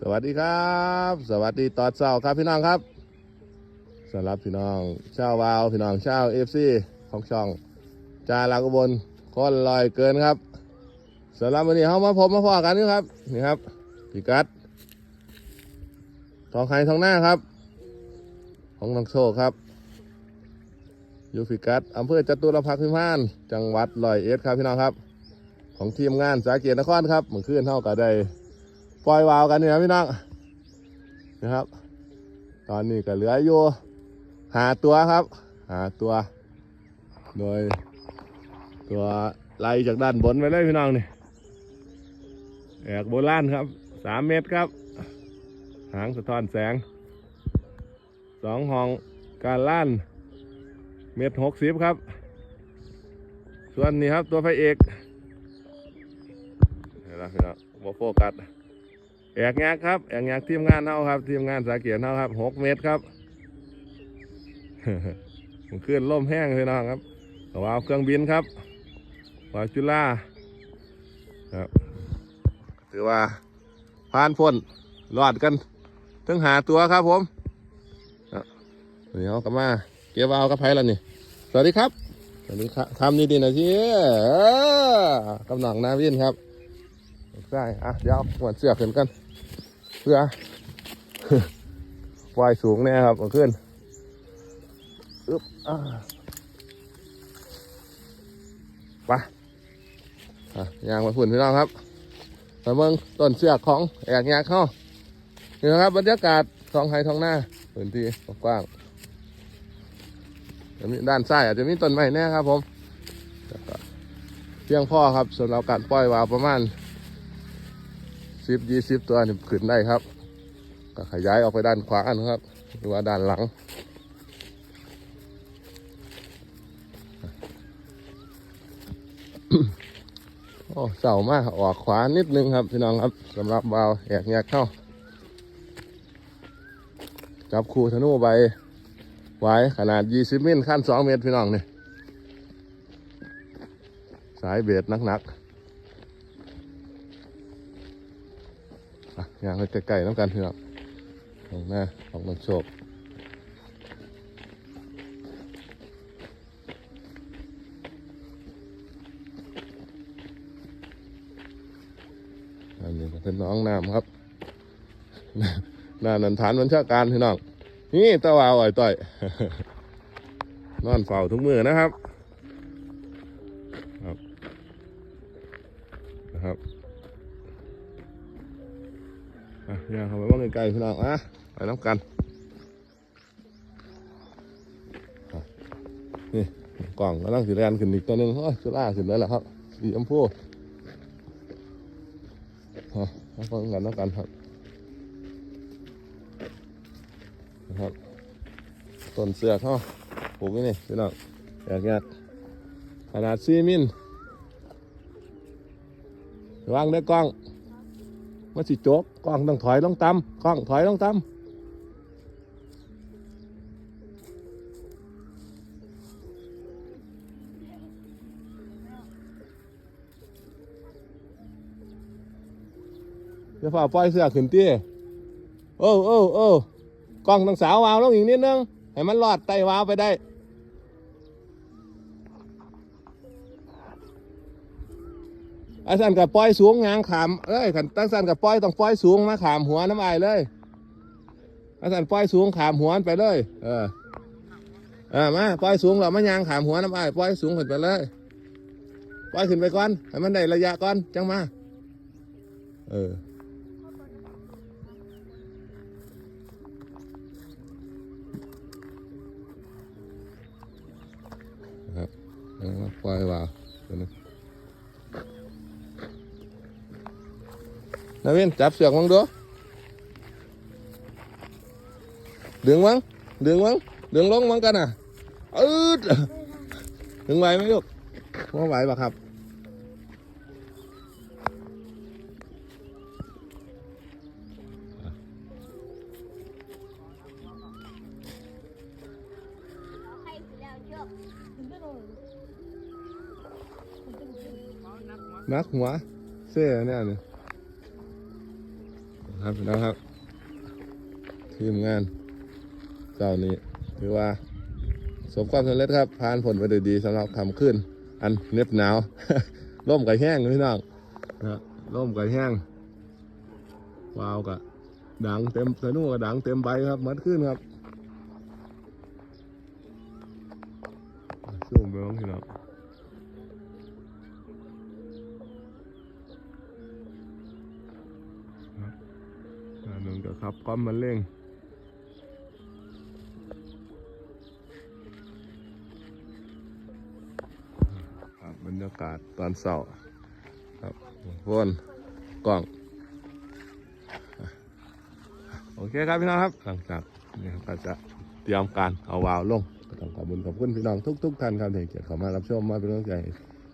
สวัสดีครับ สวัสดีตอนเช้าครับพี่น้องครับสำหรับพี่น้องชาววาวพี่น้องชาวเอฟซีของช่องจาลากบนคนลอยเกินครับสำหรับวันนี้เขามาพบมาพอกันนี่ครับนี่ครับพี่กัดทองไข่ทองหน้าครับ ของน้องโชคครับอยู่พิกัดอำเภอจตุรพักษ์พิมาน จังหวัดร้อยเอ็ดครับพี่น้องครับ ของทีมงานสาเกียรตินครครับเมื่อคืนเท่ากับได้ ปล่อยวาวกันนี่นะพี่น้องนะครับ ตอนนี้ก็เหลืออยู่หาตัวครับ หาตัว โดย ตัวไล่จากด้านบนไปเลยพี่น้องนี่แอกโบราณครับสามเมตรครับ หางสะท้อนแสงสองห้องการล้านเมตรหกสิบครับ ส่วนนี้ครับตัวพระเอกเห็นไหมพี่น้องโมโฟกัส แอกงักครับแอกงักทีมงานเท่าครับ ทีมงานสาเกียรเท่าครับหกเมตรครับผมขึ้นล่มแห้งเลยน้องครับกระวาวเครื่องบินครับวาวจุฬาครับถือว่าผ่านพ้นรอดกันถึงหาตัวครับผมเดี๋ยวกลับมาเก็บวาวกับไผ่แล้วนี่ สวัสดีครับสวัสดีครับทำนี่ดีนะทีเออกำลังนาวินครับใช่อะเดี๋ยวหวนเสือกขึ้นกัน พื่อปล่อยสูงแน่ครับขึ้นอึ๊บอ่าไปอะยางมาฝุ่นพี่น้องครับมาเมืองต้นเสือกของแอกยากเข้านี่นะครับบรรยากาศท้องไห้ท้องหน้าพื้นที่กว้างจะมีด้านซ้ายอาจจะมีต้นไม้แน่ครับผมเพียงพ่อครับสำหรับการปล่อยวาวประมาณ สิบยี่สิบตัวนี่ขึ้นได้ครับ ก็ขยายออกไปด้านขวานะครับ หรือว่าด้านหลัง โอ้เสามากออกขวานิดนึงครับพี่น้องครับสำหรับบาวแอกแยกเข้า จับคูธนูใบไว้ขนาด 20มิลขั้น 2 เมตรพี่น้องนี่ สายเบสหนักๆ อย่างไปใกล้ๆน้ำกันพี่น้องของหน้าของนักโชคอันนี้เป็นน้องน้ำครับหน้านันฐานวันชาการพี่น้อง นี่ตะวาวอ่อยต่อย นอนเฝ้าทุกมือนะครับ ครับนะครับ อะย่างเข้าไปว่างไกลๆพี่น้องอะไปน้ำกันนี่กล่องกำลังสีแดงขึ้นอีกตัวหนึ่งโอ้ยจุฬาขึ้นแล้วแหละครับสีชมพูอะฟังกันน้ำกันครับนะครับต้นเสือกเขาปลูกนี่พี่น้องแยกแยกขนาดซีมิลวางได้กล้อง มันสิโจกกล้องต้องถอยลงต่ำกล้องถอยลงต่ำเดี๋ยวฝ่าปล่อยเสื้อขึ้นตี้โอ้โอ้โอ้กล้องต้องสาววาวลงอีกนิดนึงให้มันรอดไตวาวไปได้ อาสันกับปล่อยสูงงางขามเอ้ยขันตั้งสันกับปล่อยต้องปล่อยสูงมาขามหัวน้ำอายเลยอาสันปล่อยสูงขามหัวไปเลย เออเออมาปล่อยสูงเรามายางขามหัวน้ำอายปล่อยสูงขึ้นไปเลยปล่อยขึ้นไปก่อนให้มันได้ระยะก่อนจังมา เออครับปล่อยว่าวเดี๋ย นาวินจับเสือกมังดูดึงมั้งดึงมั้งดึงลงมั้งกันอะอืดดึงไหวไหมลูกว่าไหวปะครับนักหัวเสื้อเนี่ยเนี่ค ครับพี่น้องครับ ทีมงานเจ้านี้ถือว่าสมความสำเร็จครับผ่านผลไปด้วยดีสำหรับคำขึ้น อันเน็บหนาวร่มไก่แห้งพี่น้องนะร่มไก่แห้งวาวกะดังเต็มสนุกกะดังเต็มใบครับมัดขึ้นครับสู้ไปบ้างพี่น้อง หนึ่งก็ขับก้อมมันเร่งบบรรยากาศตอนเช้าครับวนกล้อง โอเคครับพี่น้องครับ หลังจากนี้ครับก็จะเตรียมการเอาวาวลงก็ต้องขอบคุณขอบคุณพี่น้องทุกๆท่านครับที่เกียรติเข้ามารับชมมาเป็นกำลังใจ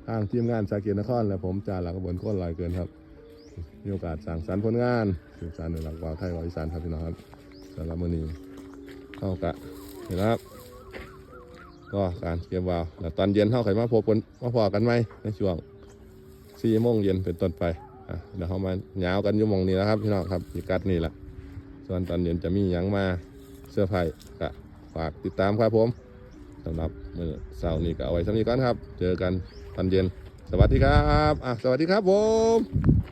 ทางทีมงานสาเกียรตินครและผมจ่าหลักกระบวนโค้นลอยเกินครับ มีโอกาสสั่งสรรค์ผลงานสื่อสารในหลักวาวไทยวาวอีสานครับพี่น้องครับสำหรับมื้อนี้เข้ากะเห็นครับ ก็การเก็บวาวแล้วตอนเย็นเท่าไข่มาพบกันมาพอกันไหมในช่วงสี่โมงเย็นเป็นต้นไปอะเดี๋ยวเขามาหยาวกันอยู่มองนี้นะครับพี่น้องครับพิกัดนี่แหละส่วนตอนเย็นจะมีหยังมาเสื้อร์ไผ่ก็ฝากติดตามครับผมสำหรับมื้อเสาร์นี้ก็เอาไว้สำนี้ก่อนครับ เจอกันตอนเย็น สวัสดีครับ อะ สวัสดีครับผม